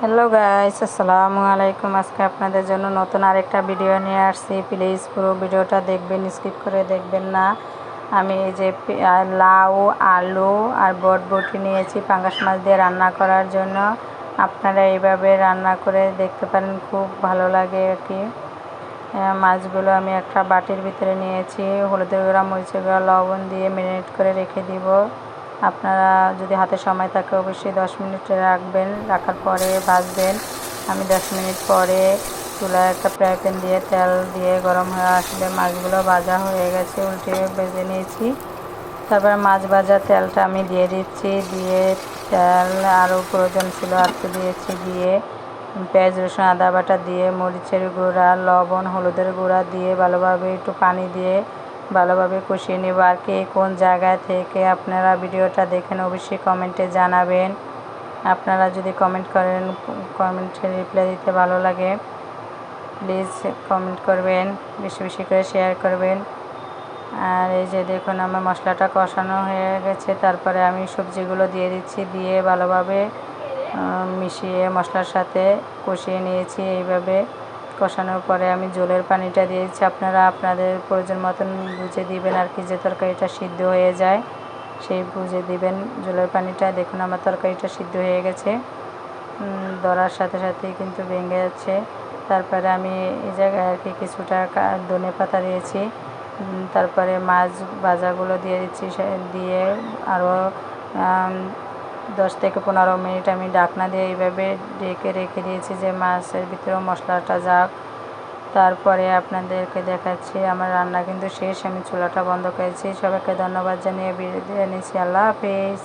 Hello guys আসসালামু আলাইকুম আজকে আপনাদের জন্য নতুন আরেকটা ভিডিও নিয়ে আসছি। প্লিজ পুরো ভিডিওটা দেখবেন স্কিপ করে দেখবেন না। আমি এই যে লাউ, আলু আর বটবটি নিয়েছি পাঙ্গাস মাছ দিয়ে রান্না করার জন্য। আপনারা এইভাবে রান্না করে দেখতে পারেন, খুব ভালো লাগে আর কি। মাছগুলো আমি একটা বাটির ভিতরে নিয়েছি। হলুদের গুঁড়া, মরিচের গুঁড়া, লবণ দিয়ে ম্যারিনেট করে রেখে দিব। আপনারা যদি হাতে সময় থাকে অবশ্যই দশ মিনিট রাখবেন, রাখার পরে ভাজবেন। আমি দশ মিনিট পরে চুলায় একটা ফ্রাই প্যান দিয়ে তেল দিয়ে গরম হয়ে আসলে মাছগুলো ভাজা হয়ে গেছে, উল্টে ভেজে নিয়েছি। তারপরে মাছ ভাজা তেলটা আমি দিয়ে দিচ্ছি, দিয়ে তেল আরও প্রয়োজন ছিল একটু দিয়েছি দিয়ে পেঁয়াজ, রসুন, আদা বাটা দিয়ে মরিচের গুঁড়া, লবণ, হলুদের গুঁড়া দিয়ে ভালোভাবে একটু পানি দিয়ে ভালোভাবে কষিয়ে নেব আর কে কোন জায়গা থেকে আপনারা ভিডিওটা দেখেন অবশ্যই কমেন্টে জানাবেন। আপনারা যদি কমেন্ট করেন, কমেন্টে রিপ্লাই দিতে ভালো লাগে প্লিজ কমেন্ট করবেন, বেশি বেশি করে শেয়ার করবেন। আর এই যে দেখুন আমার মশলাটা কষানো হয়ে গেছে, তারপরে আমি সবজিগুলো দিয়ে দিচ্ছি, দিয়ে ভালোভাবে মিশিয়ে মশলার সাথে কষিয়ে নিয়েছি এইভাবে। কষানোর পরে আমি জলের পানিটা দিয়েছি। আপনারা আপনাদের প্রয়োজন মতন বুঝে দিবেন আর কি যে তরকারিটা সিদ্ধ হয়ে যায়। সেই বুঝে দিবেন জলের পানিটা। দেখুন আমার তরকারিটা সিদ্ধ হয়ে গেছে। ধরার সাথে সাথেই কিন্তু ভেঙে যাচ্ছে। তারপরে আমি এই জায়গায় আর কি কিছুটা ধনে পাতা দিয়েছি। তারপরে মাছ ভাজাগুলো দিয়ে দিচ্ছি দিয়ে আরও দশ থেকে পনেরো মিনিট আমি ডাকনা দিয়ে এইভাবে ডেকে রেখে দিয়েছি যে মাছের ভিতরে মশলাটা যাক। তারপরে আপনাদেরকে দেখাচ্ছি, আমার রান্না কিন্তু শেষ, আমি চুলাটা বন্ধ করেছি। সবাইকে ধন্যবাদ জানিয়ে নিচ্ছি। আল্লাহ হাফিজ।